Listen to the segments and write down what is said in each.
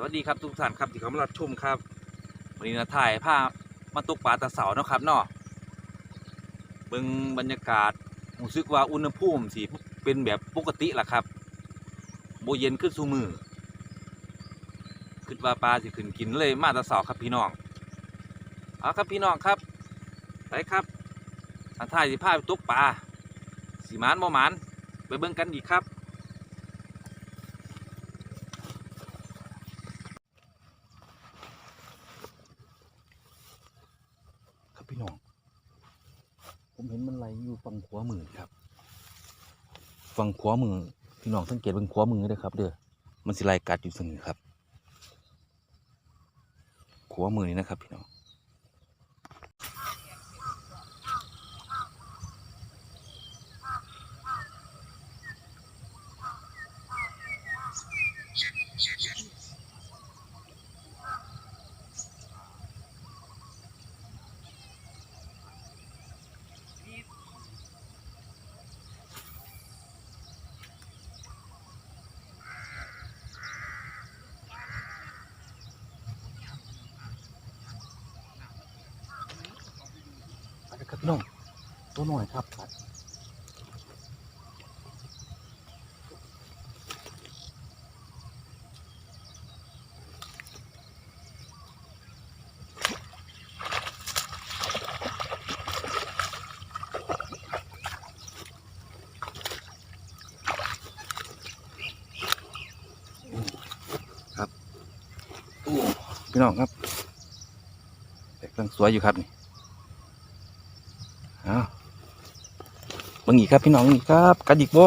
สวัสดีครับทุกท่านครับที่เข้ามารับชมครับวันนี้นะถ่ายภาพมาตกปลาตะเสาเนาะครับเนาะเบิ่งบรรยากาศรู้สึกว่าอุณหภูมิสิเป็นแบบปกติล่ะครับโบเย็นขึ้นสู่มือคิดว่าปลาสิขึ้นกินเลยมาตะเสาครับพี่น้องเอาครับพี่น้องครับไปครับถ่ายสิพาไปตกปลาสีมานบ่หมานไปเบิ่งกันอีกครับพี่น้อง ผมเห็นมันไหลอยู่ฝั่ง ขวามือครับฝั่งขวามือพี่น้องสังเกตเป็นขวามือด้วยครับ เด้อมันสิไหลกัดอยู่ซึ่งครับขวามือนี่นะครับพี่น้อง ไปครับพี่น้องตัวหน่อยครับครับพี่น้องครับแต่กำลังสวยอยู่ครับนี่อ้าวเบังอีกครับพี่น้องนี่ครับกัดอีกบ่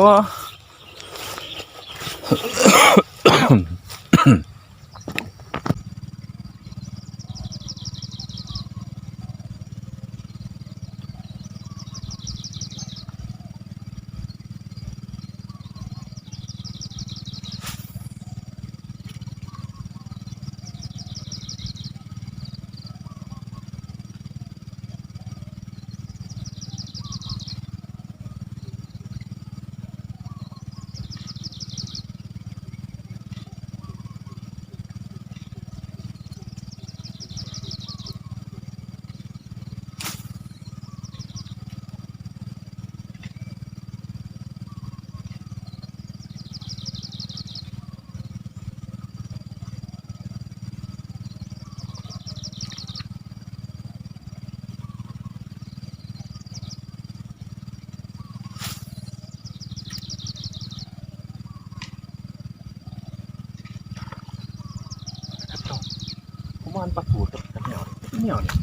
มันประสูกับเหนียวเหนียวนี่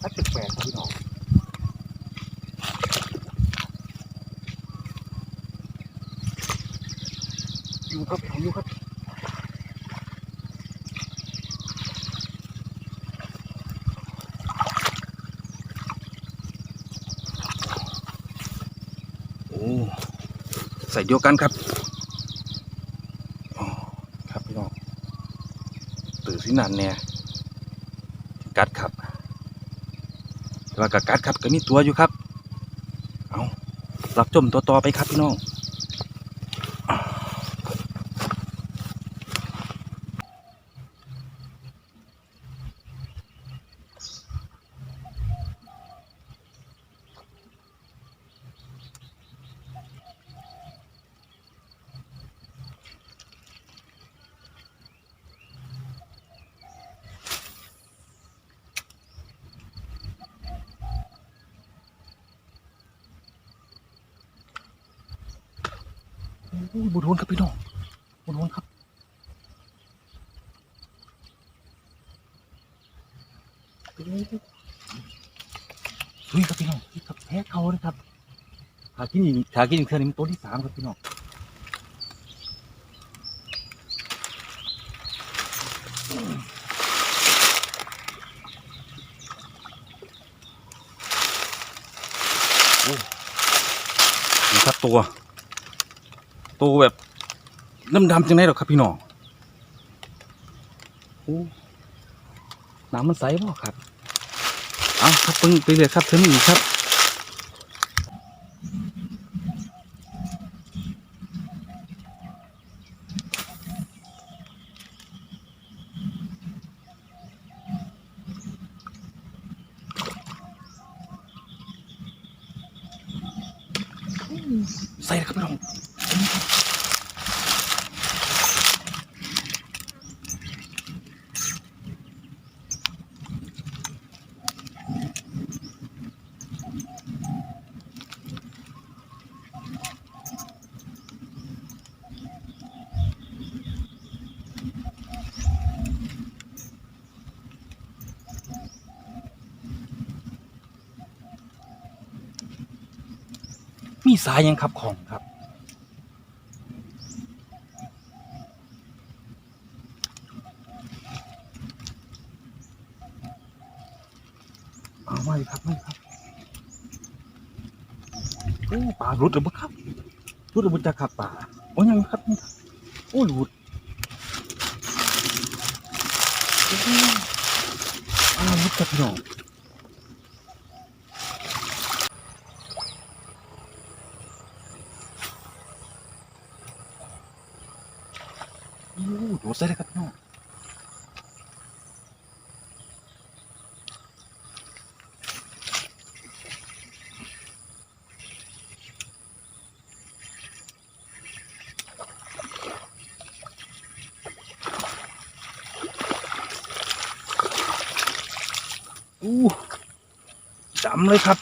ถ้าแปลกพี่น้องอยู่ครับอยู่ครับโอ้ใส่เดียวกันครับครับพี่น้องตื่นสินานแน่ กัดครับ แต่ว่ากับกัดครับก็มีตัวอยู่ครับ เอาหลับจมตัวต่อไปครับพี่น้อง อ้บุญวนครับพี่น้องบุญวนครับสวยครับพี่น้องนี่ครับแพ้เขาเลยครับขากินอีกขากินอีกเทื่อนึงตัวที่สามครับพี่น้องนี่ครับตัว ตัวแบบดำๆจังไดหรอกครับพี่น้องโอ้น้ำมันใสบ่ครับเอาครับเพิ่งไปเลยครับเพิ่มอีกครับใส่ครับพี่น้อง มีสายยังครับของครับ เอาไม่ครับไม่ครับโอ้ป่าหลุดหรือเปล่าครับหลุดหรือเปล่าครับป่าโอ้ยังครับยังครับโอ้หลุดอ้าวหลุดครับพี่น้องโอ้โดด ใส่เลยครับพี่น้องอู้ดำเลยครับ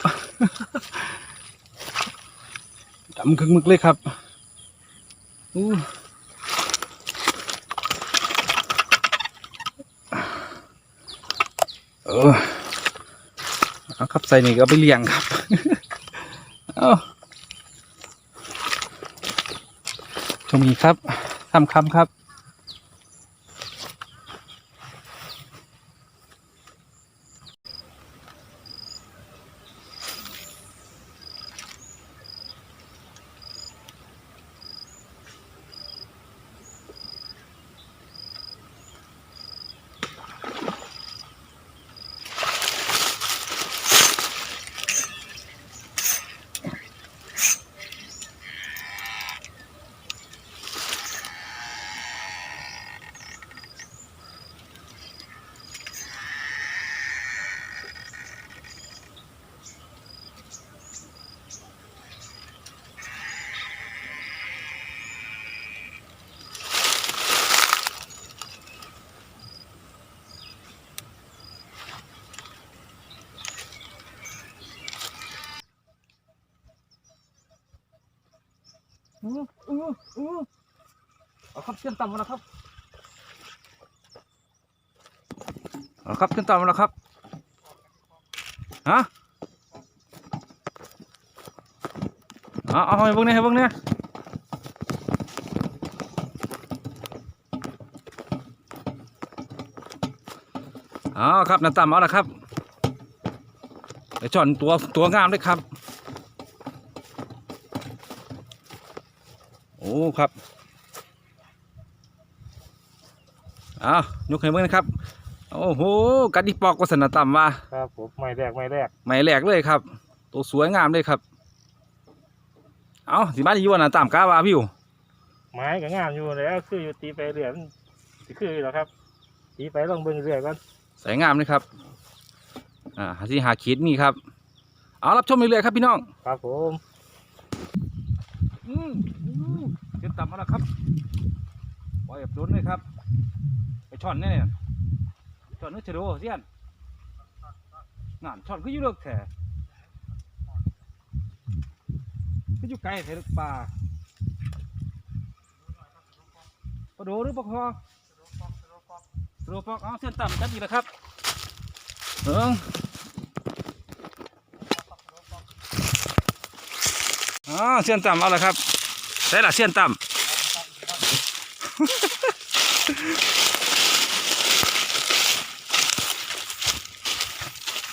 ดำคึกมึกเลยครับอู้ เอาครับใส่นี่ก็ไปเลี้ยงครับเอาชมอีกครับทำคำครับ อืออือเอาครับเชื่อมต่ำมาแล้วครับเอาครับเชื่อมต่ำมาแล้วครับฮะเอาเอาให้เบิ่งเนี่ยให้เบิ่งเนี่ยเอ๋อครับน้ำต่ำเอาละครับไอ้ช่อนตัวตัวงามเลยครับ อ้ครับอ้าวยกให้เบิ่งนะครับ โอ้โหกัดอีปอกก็สนาต่ำว่าครับผมไม่แรกไม่แรกไม่แหลกเลยครับ ตัวสวยงามเลยครับ เอาสิมาที่อยวนะต่ำกาว่าพี่อยู่ไม้ก็งามอยู่แล้วคืออยู่ตีไปเรื่อยมันสิคือหรอครับ ตีไปลองเบิ่งเรื่อยก่อนสวยงามเลยครับ อ่าหาที่หาขีดมีครับ เอารับชมเรื่อยๆครับพี่น้อง ครับผม อืมอืมเก็บ ต่ำมาแล้วครับปล่อยแบบโดนเลยครับ ไปช่อนแน่เนี่ยช่อนนึกเฉโดเสี้ยนงานช่อนก็อยู่เลิกแท้ก็อยู่ไกลแท้ลูกปลาปลาโดหรือปลาคอโดปอกเอาเส้นต่ำจัดอีกแล้วครับเอิงอ๋อเส้นต่ำเอาละครับใช่ละเส้นต่ำ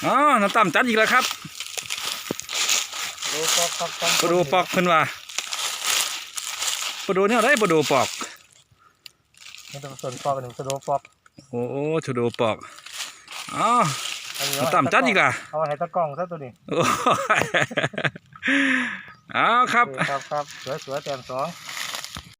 อ๋อน้ำต่ำจัดอีกแล้วครับดูปอกครับปลาโดปอกเพิ่นว่าปลาโดเนี่ยได้ปลาโดปอกไม่ต้องส่วนปอกหนึ่งสะโดปอก โอ้โหชโดปอกอ๋ออันนี้น้ำต่ำจัดอีกอะเอาไว้ให้ตะกล้องซะตัวนี้โอ้ยเอาครับเออครับครับสวยสวยๆแต้มสอง